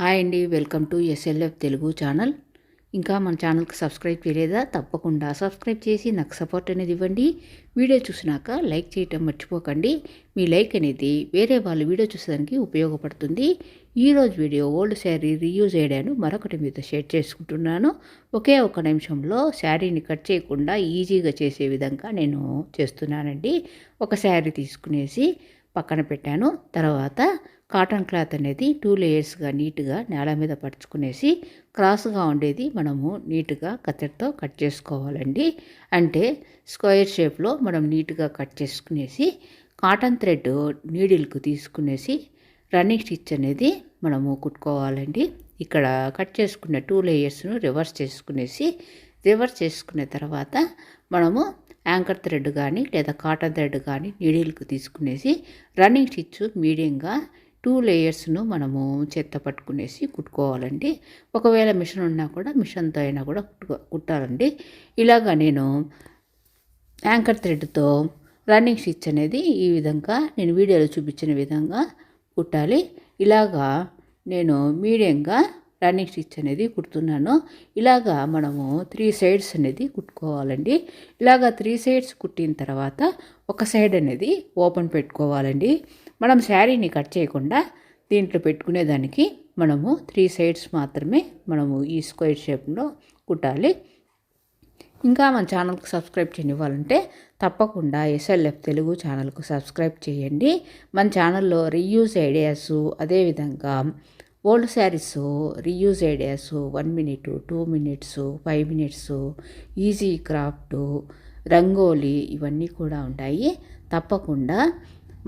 Hi అండి welcome to SLF Telugu channel. ఇంకా మన ఛానల్కి సబ్స్క్రైబ్ చేయలేదా? తప్పకుండా సబ్స్క్రైబ్ చేసి నాకు సపోర్ట్ అనేది ఇవ్వండి. వీడియో చూసినాక లైక్ చేయటం మర్చిపోకండి. మీ లైక్ అనేది వేరే వాళ్ళు వీడియో చూసేదానికి ఉపయోగపడుతుంది. ఈరోజు వీడియో ఓల్డ్ శారీ రీయూజ్ అయ్యాను. మరొకటి మీతో షేర్ చేసుకుంటున్నాను. ఒకే ఒక నిమిషంలో శారీని కట్ చేయకుండా ఈజీగా చేసే విధంగా నేను చేస్తున్నానండి. ఒక శారీ తీసుకునేసి పక్కన పెట్టాను. తర్వాత కాటన్ క్లాత్ అనేది టూ లేయర్స్గా నీట్గా నేల మీద పరుచుకునేసి క్రాస్గా ఉండేది మనము నీట్గా కత్తెరతో కట్ చేసుకోవాలండి. అంటే స్క్వేర్ షేప్లో మనం నీట్గా కట్ చేసుకునేసి కాటన్ థ్రెడ్ నీడిల్కు తీసుకునేసి రన్నింగ్ స్టిచ్ అనేది మనము కుట్టుకోవాలండి. ఇక్కడ కట్ చేసుకున్న టూ లేయర్స్ను రివర్స్ చేసుకునేసి రివర్స్ చేసుకున్న తర్వాత మనము యాంకర్ థ్రెడ్ కానీ లేదా కాటన్ థ్రెడ్ కానీ నీడిల్కి తీసుకునేసి రన్నింగ్ స్టిచ్ మీడియంగా టూ లేయర్స్ను మనము చెత్త పట్టుకునేసి కుట్టుకోవాలండి. ఒకవేళ మిషన్ ఉన్నా కూడా మిషన్తో అయినా కూడా కుట్టుకో కుట్టాలండి. ఇలాగా నేను యాంకర్ థ్రెడ్తో రన్నింగ్ స్టిచ్ అనేది ఈ విధంగా నేను వీడియోలో చూపించిన విధంగా కుట్టాలి. ఇలాగా నేను మీడియంగా రన్నింగ్ స్టిచ్ అనేది కుడుతున్నాను. ఇలాగా మనము త్రీ సైడ్స్ అనేది కుట్టుకోవాలండి. ఇలాగా త్రీ సైడ్స్ కుట్టిన తర్వాత ఒక సైడ్ అనేది ఓపెన్ పెట్టుకోవాలండి. మనం శారీని కట్ చేయకుండా దీంట్లో పెట్టుకునేదానికి మనము త్రీ సైడ్స్ మాత్రమే మనము ఈ స్క్వేర్ షేప్లో కుట్టాలి. ఇంకా మన ఛానల్కి సబ్స్క్రైబ్ చేయనివ్వాలంటే తప్పకుండా ఎస్ఎల్ఎఫ్ తెలుగు ఛానల్కు సబ్స్క్రైబ్ చేయండి. మన ఛానల్లో రీయూస్ ఐడియాస్ అదేవిధంగా old saris reuse ideas one minute two minutes five minutes easy craft rangoli ఇవన్నీ కూడా ఉంటాయి. తప్పకుండా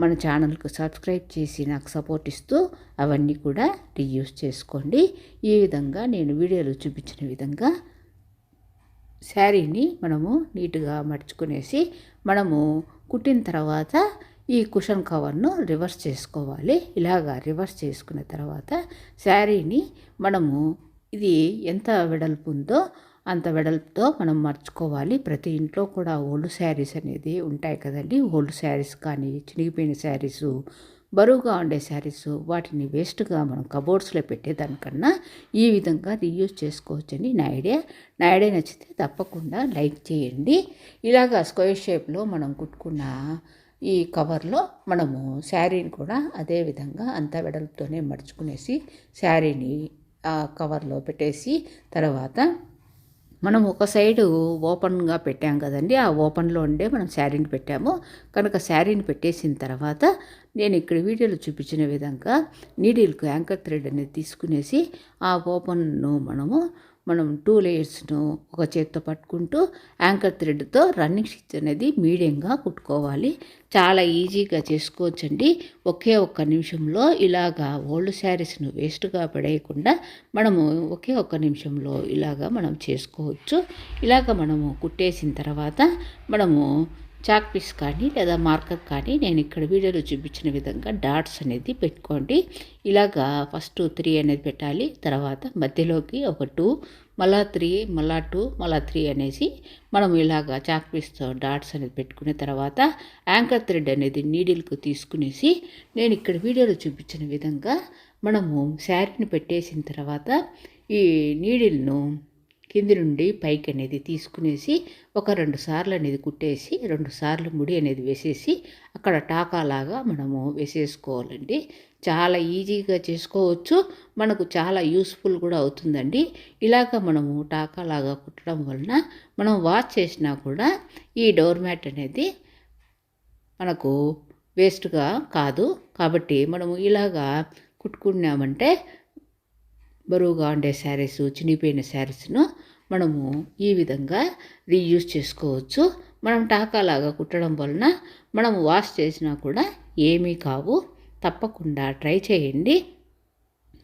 మన ఛానల్కు సబ్స్క్రైబ్ చేసి నాకు సపోర్ట్ ఇస్తూ అవన్నీ కూడా రీయూజ్ చేసుకోండి. ఈ విధంగా నేను వీడియోలో చూపించిన విధంగా శారీని మనము నీట్గా మడుచుకునేసి మనము కుట్టిన తర్వాత ఈ కుషన్ కవర్ను రివర్స్ చేసుకోవాలి. ఇలాగా రివర్స్ చేసుకున్న తర్వాత శారీని మనము ఇది ఎంత వెడల్పు ఉందో అంత వెడల్పుతో మనం మర్చుకోవాలి. ప్రతి ఇంట్లో కూడా ఓల్డ్ శారీస్ అనేది ఉంటాయి కదండి. ఓల్డ్ శారీస్ కానీ చినిగిపోయిన శారీసు బరువుగా ఉండే శారీస్ వాటిని వేస్ట్గా మనం కబోర్డ్స్లో పెట్టేదానికన్నా ఈ విధంగా రీయూజ్ చేసుకోవచ్చని నా ఐడియా. నా ఐడియా నచ్చితే తప్పకుండా లైక్ చేయండి. ఇలాగా స్క్వేర్ షేప్లో మనం కుట్టుకున్న ఈ కవర్లో మనము శారీని కూడా అదే విధంగా అంత వెడల్పుతోనే మడుచుకునేసి శారీని కవర్లో పెట్టేసి తర్వాత మనం ఒక సైడు ఓపెన్గా పెట్టాం కదండి. ఆ ఓపెన్లో ఉండే మనం శారీని పెట్టాము. కనుక శారీని పెట్టేసిన తర్వాత నేను ఇక్కడ వీడియోలో చూపించిన విధంగా నీడిల్కు యాంకర్ థ్రెడ్ అనేది తీసుకునేసి ఆ ఓపెన్ను మనము మనం టూ లేయర్స్ను ఒక చేత్తో పట్టుకుంటూ యాంకర్ థ్రెడ్తో రన్నింగ్ స్టిచ్ అనేది మీడియంగా కుట్టుకోవాలి. చాలా ఈజీగా చేసుకోవచ్చండి. ఒకే ఒక్క నిమిషంలో ఇలాగా ఓల్డ్ శారీస్ను వేస్ట్గా పడేయకుండా మనము ఒకే ఒక్క నిమిషంలో ఇలాగా మనం చేసుకోవచ్చు. ఇలాగ మనము కుట్టేసిన తర్వాత మనము చాక్ పీస్ కానీ లేదా మార్కర్ కానీ నేను ఇక్కడ వీడియోలో చూపించిన విధంగా డాట్స్ అనేది పెట్టుకోండి. ఇలాగా ఫస్ట్ త్రీ అనేది పెట్టాలి. తర్వాత మధ్యలోకి ఒక టూ మళ్ళా త్రీ మళ్ళా టూ మళ్ళా త్రీ అనేసి మనం ఇలాగా చాక్ పీస్తో డాట్స్ అనేది పెట్టుకున్న తర్వాత యాంకర్ థ్రెడ్ అనేది నీడిల్కు తీసుకునేసి నేను ఇక్కడ వీడియోలో చూపించిన విధంగా మనము శారీని పెట్టేసిన తర్వాత ఈ నీడిల్ను కింది నుండి పైకి అనేది తీసుకునేసి ఒక రెండు సార్లు అనేది కుట్టేసి రెండు సార్లు ముడి అనేది వేసేసి అక్కడ టాకాలాగా మనము వేసేసుకోవాలండి. చాలా ఈజీగా చేసుకోవచ్చు. మనకు చాలా యూస్ఫుల్ కూడా అవుతుందండి. ఇలాగ మనము టాకాలాగా కుట్టడం వలన మనం వాష్ చేసినా కూడా ఈ డోర్ మ్యాట్ అనేది మనకు వేస్ట్గా కాదు. కాబట్టి మనము ఇలాగా కుట్టుకున్నామంటే బరువుగా ఉండే శారీస్ చినిగిపోయిన శారీస్ను మనము ఈ విధంగా రీయూజ్ చేసుకోవచ్చు. మనం టాకాలాగా కుట్టడం వలన మనం వాష్ చేసినా కూడా ఏమీ కావు. తప్పకుండా ట్రై చేయండి.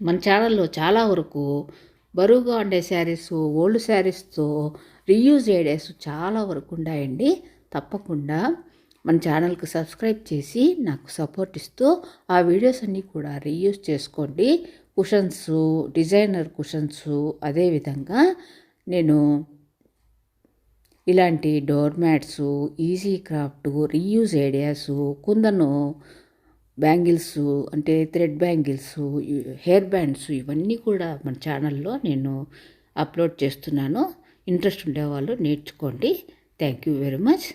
మన ఛానల్లో చాలా వరకు బరువుగా ఉండే శారీస్ ఓల్డ్ శారీస్తో రీయూజ్ ఐడియాస్ చాలా వరకు ఉన్నాయండి తప్పకుండా మన ఛానల్కి సబ్స్క్రైబ్ చేసి నాకు సపోర్ట్ ఇస్తూ ఆ వీడియోస్ అన్నీ కూడా రీయూజ్ చేసుకోండి. కుషన్స్ డిజైనర్ కుషన్స్ అదేవిధంగా నేను ఇలాంటి door mats easy craft reuse ideas kundan bangles అంటే థ్రెడ్ బ్యాంగిల్స్ హెయిర్ బ్యాండ్స్ ఇవన్నీ కూడా మన ఛానల్లో నేను అప్లోడ్ చేస్తున్నాను. ఇంట్రెస్ట్ ఉండేవాళ్ళు నేర్చుకోండి. Thank you very much.